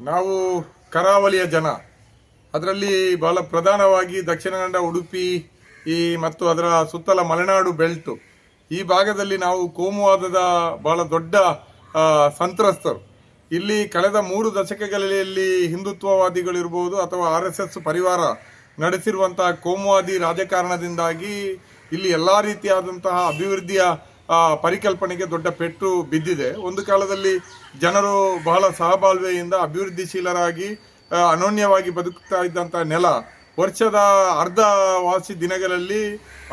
ನಾವು ಕರಾವಳಿಯ ಜನ. ಅದರಲ್ಲಿ ಬಹಳ ಪ್ರಧಾನವಾಗಿ ದಕ್ಷಿಣ ಕನ್ನಡ, ಉಡುಪಿ, ಈ ಮತ್ತು ಅದರ ಸುತ್ತಲ ಮಲೆನಾಡು ಬೆಲ್ಟು. ಈ ಭಾಗದಲ್ಲಿ ನಾವು ಕೋಮುವಾದದ ಬಹಳ ದೊಡ್ಡ ಸಂತ್ರಸ್ತರು. ಇಲ್ಲಿ ಕಳೆದ ಮೂರು ದಶಕಗಳಲ್ಲಿ ಹಿಂದುತ್ವವಾದಿಗಳಿರ್ಬೋದು ಅಥವಾ ಆರ್ ಎಸ್ ಎಸ್ ಪರಿವಾರ ನಡೆಸಿರುವಂತಹ ಕೋಮುವಾದಿ ರಾಜಕಾರಣದಿಂದಾಗಿ ಇಲ್ಲಿ ಎಲ್ಲ ರೀತಿಯಾದಂತಹ ಅಭಿವೃದ್ಧಿಯ ಪರಿಕಲ್ಪನೆಗೆ ದೊಡ್ಡ ಪೆಟ್ಟು ಬಿದ್ದಿದೆ. ಒಂದು ಕಾಲದಲ್ಲಿ ಜನರು ಬಹಳ ಸಹಬಾಳ್ವೆಯಿಂದ ಅಭಿವೃದ್ಧಿಶೀಲರಾಗಿ ಅನೋನ್ಯವಾಗಿ ಬದುಕ್ತಾ ಇದ್ದಂಥ ನೆಲ, ವರ್ಷದ ಅರ್ಧ ವಾಸಿ ದಿನಗಳಲ್ಲಿ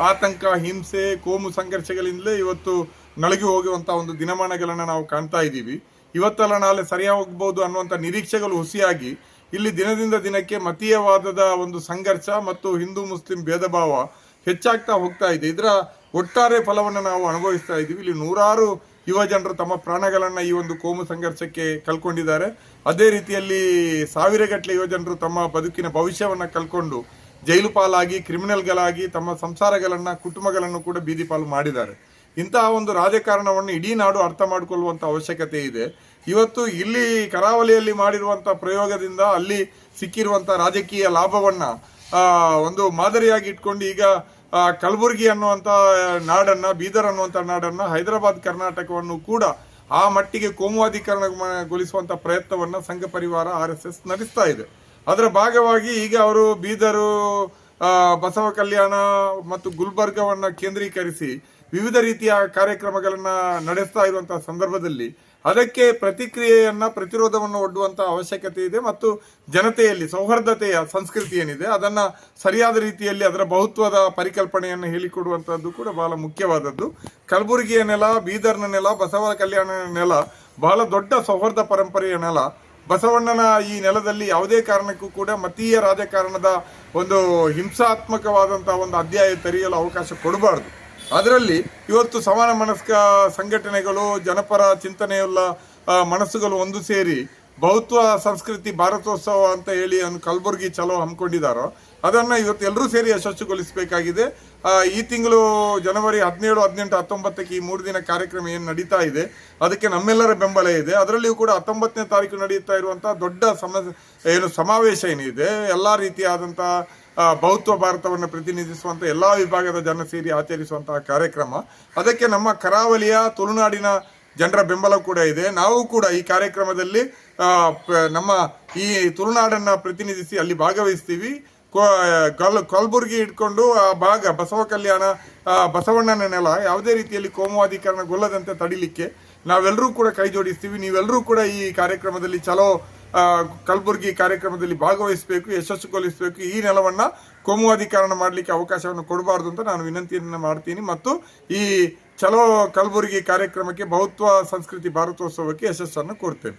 ಆತಂಕ, ಹಿಂಸೆ, ಕೋಮು ಸಂಘರ್ಷಗಳಿಂದಲೇ ಇವತ್ತು ನಲಗಿ ಹೋಗುವಂಥ ಒಂದು ದಿನಮಾನಗಳನ್ನು ನಾವು ಕಾಣ್ತಾ ಇದ್ದೀವಿ. ಇವತ್ತಲ್ಲ ನಾಳೆ ಸರಿಯಾಗಿ ಹೋಗ್ಬೋದು ಅನ್ನುವಂಥ ನಿರೀಕ್ಷೆಗಳು ಹುಸಿಯಾಗಿ, ಇಲ್ಲಿ ದಿನದಿಂದ ದಿನಕ್ಕೆ ಮತೀಯವಾದದ ಒಂದು ಸಂಘರ್ಷ ಮತ್ತು ಹಿಂದೂ ಮುಸ್ಲಿಂ ಭೇದ ಹೆಚ್ಚಾಗ್ತಾ ಹೋಗ್ತಾ ಇದೆ. ಇದರ ಒಟ್ಟಾರೆ ಫಲವನ್ನು ನಾವು ಅನುಭವಿಸ್ತಾ ಇದ್ದೀವಿ. ಇಲ್ಲಿ ನೂರಾರು ಯುವ ಜನರು ತಮ್ಮ ಪ್ರಾಣಗಳನ್ನು ಈ ಒಂದು ಕೋಮು ಸಂಘರ್ಷಕ್ಕೆ ಕಳ್ಕೊಂಡಿದ್ದಾರೆ. ಅದೇ ರೀತಿಯಲ್ಲಿ ಸಾವಿರಗಟ್ಟಲೆ ಯುವ ಜನರು ತಮ್ಮ ಬದುಕಿನ ಭವಿಷ್ಯವನ್ನು ಕಳ್ಕೊಂಡು ಜೈಲು ಪಾಲಾಗಿ, ಕ್ರಿಮಿನಲ್ಗಳಾಗಿ ತಮ್ಮ ಸಂಸಾರಗಳನ್ನು, ಕುಟುಂಬಗಳನ್ನು ಕೂಡ ಬೀದಿ ಪಾಲು ಮಾಡಿದ್ದಾರೆ. ಇಂತಹ ಒಂದು ರಾಜಕಾರಣವನ್ನು ಇಡೀ ನಾಡು ಅರ್ಥ ಮಾಡಿಕೊಳ್ಳುವಂಥ ಅವಶ್ಯಕತೆ ಇದೆ. ಇವತ್ತು ಇಲ್ಲಿ ಕರಾವಳಿಯಲ್ಲಿ ಮಾಡಿರುವಂಥ ಪ್ರಯೋಗದಿಂದ ಅಲ್ಲಿ ಸಿಕ್ಕಿರುವಂಥ ರಾಜಕೀಯ ಲಾಭವನ್ನು ಒಂದು ಮಾದರಿಯಾಗಿ ಇಟ್ಕೊಂಡು ಈಗ ಕಲಬುರಗಿ ಅನ್ನುವಂತ ನಾಡನ್ನ, ಬೀದರ್ ಅನ್ನುವಂತ ನಾಡನ್ನ ಹೈದರಾಬಾದ್ ಕರ್ನಾಟಕವನ್ನು ಕೂಡ ಆ ಮಟ್ಟಿಗೆ ಕೋಮುವಾದೀಕರಣಗೊಳಿಸುವಂತ ಪ್ರಯತ್ನವನ್ನ ಸಂಘ ಪರಿವಾರ ಆರ್ ಎಸ್ ಎಸ್ ನಡೆಸ್ತಾ ಇದೆ. ಅದರ ಭಾಗವಾಗಿ ಈಗ ಅವರು ಬೀದರು ಬಸವ ಕಲ್ಯಾಣ ಮತ್ತು ಗುಲ್ಬರ್ಗವನ್ನ ಕೇಂದ್ರೀಕರಿಸಿ ವಿವಿಧ ರೀತಿಯ ಕಾರ್ಯಕ್ರಮಗಳನ್ನ ನಡೆಸ್ತಾ ಇರುವಂತಹ ಸಂದರ್ಭದಲ್ಲಿ ಅದಕ್ಕೆ ಪ್ರತಿಕ್ರಿಯೆಯನ್ನ, ಪ್ರತಿರೋಧವನ್ನು ಒಡ್ಡುವಂತಹ ಅವಶ್ಯಕತೆ ಇದೆ ಮತ್ತು ಜನತೆಯಲ್ಲಿ, ಸೌಹಾರ್ದತೆಯ ಸಂಸ್ಕೃತಿ ಏನಿದೆ, ಅದನ್ನ ಸರಿಯಾದ ರೀತಿಯಲ್ಲಿ ಅದರ ಬಹುತ್ವದ ಪರಿಕಲ್ಪನೆಯನ್ನು ಹೇಳಿಕೊಡುವಂತಹದ್ದು ಕೂಡ ಬಹಳ ಮುಖ್ಯವಾದದ್ದು. ಕಲಬುರಗಿಯ ನೆಲ, ಬೀದರ್ನ ನೆಲ ಬಸವ ಕಲ್ಯಾಣ ನೆಲ, ಬಹಳ ದೊಡ್ಡ ಸೌಹಾರ್ದ ಪರಂಪರೆಯ ನೆಲ. ಬಸವಣ್ಣನ ಈ ನೆಲದಲ್ಲಿ ಯಾವುದೇ ಕಾರಣಕ್ಕೂ ಕೂಡ ಮತೀಯ ರಾಜಕಾರಣದ ಒಂದು ಹಿಂಸಾತ್ಮಕವಾದಂತಹ ಒಂದು ಅಧ್ಯಾಯ ತೆರೆಯಲು ಅವಕಾಶ ಕೊಡಬಾರದು. ಅದರಲ್ಲಿ ಇವತ್ತು ಸಮಾನ ಮನಸ್ಕ ಸಂಘಟನೆಗಳು, ಜನಪರ ಚಿಂತನೆಯುಳ್ಳ ಮನಸ್ಸುಗಳು ಒಂದು ಸೇರಿ ಬಹುತ್ವ ಸಂಸ್ಕೃತಿ, ಭಾರತೋತ್ಸವ ಅಂತ ಹೇಳಿ ಅವನು ಕಲಬುರಗಿ ಚಲೋ ಹಮ್ಮಿಕೊಂಡಿದ್ದಾರೋ ಅದನ್ನು ಇವತ್ತು ಎಲ್ಲರೂ ಸೇರಿ ಯಶಸ್ಸುಗೊಳಿಸಬೇಕಾಗಿದೆ ಈ ತಿಂಗಳು ಜನವರಿ ಹದಿನೇಳು, ಹದಿನೆಂಟು, ಹತ್ತೊಂಬತ್ತಕ್ಕೆ ಈ ಮೂರು ದಿನ ಕಾರ್ಯಕ್ರಮ ಏನು ನಡೀತಾ ಇದೆ, ಅದಕ್ಕೆ ನಮ್ಮೆಲ್ಲರ ಬೆಂಬಲ ಇದೆ. ಅದರಲ್ಲಿಯೂ ಕೂಡ ಹತ್ತೊಂಬತ್ತನೇ ತಾರೀಕು ನಡೆಯುತ್ತಾ ಇರುವಂಥ ದೊಡ್ಡ ಸಮ, ಏನು ಸಮಾವೇಶ ಏನಿದೆ, ಎಲ್ಲ ರೀತಿಯಾದಂತಹ ಬಹುತ್ವ ಭಾರತವನ್ನು ಪ್ರತಿನಿಧಿಸುವಂತ ಎಲ್ಲಾ ವಿಭಾಗದ ಜನ ಸೇರಿ ಆಚರಿಸುವಂತಹ ಕಾರ್ಯಕ್ರಮ. ಅದಕ್ಕೆ ನಮ್ಮ ಕರಾವಳಿಯ, ತುಳುನಾಡಿನ ಜನರ ಬೆಂಬಲ ಕೂಡ ಇದೆ. ನಾವು ಕೂಡ ಈ ಕಾರ್ಯಕ್ರಮದಲ್ಲಿ ನಮ್ಮ ಈ ತುಳುನಾಡನ್ನ ಪ್ರತಿನಿಧಿಸಿ ಅಲ್ಲಿ ಭಾಗವಹಿಸ್ತೀವಿ. ಕಲ್, ಕಲಬುರಗಿ ಇಟ್ಕೊಂಡು ಆ ಭಾಗ, ಬಸವ ಕಲ್ಯಾಣ ಬಸವಣ್ಣನ ನೆಲ, ಯಾವುದೇ ರೀತಿಯಲ್ಲಿ ಕೋಮುವಾದೀಕರಣಗೊಳ್ಳದಂತೆ ತಡಿಲಿಕ್ಕೆ ನಾವೆಲ್ಲರೂ ಕೂಡ ಕೈ ಜೋಡಿಸ್ತೀವಿ. ನೀವೆಲ್ಲರೂ ಕೂಡ ಈ ಕಾರ್ಯಕ್ರಮದಲ್ಲಿ ಚಲೋ ಕಲಬುರಗಿ ಕಾರ್ಯಕ್ರಮದಲ್ಲಿ ಭಾಗವಹಿಸಬೇಕು ಯಶಸ್ಸುಗೊಳಿಸಬೇಕು ಈ ನೆಲವನ್ನ ಕೋಮುವಾದೀಕರಣ ಮಾಡಲಿಕ್ಕೆ ಅವಕಾಶವನ್ನು ಕೊಡಬಾರ್ದು ಅಂತ ನಾನು ವಿನಂತಿಯನ್ನು ಮಾಡ್ತೀನಿ. ಮತ್ತು ಈ ಚಲೋ ಕಲಬುರಗಿ ಕಾರ್ಯಕ್ರಮಕ್ಕೆ ಬಹುತ್ವ ಸಂಸ್ಕೃತಿ ಭಾರತೋತ್ಸವಕ್ಕೆ ಯಶಸ್ಸನ್ನು ಕೊಡ್ತೇನೆ.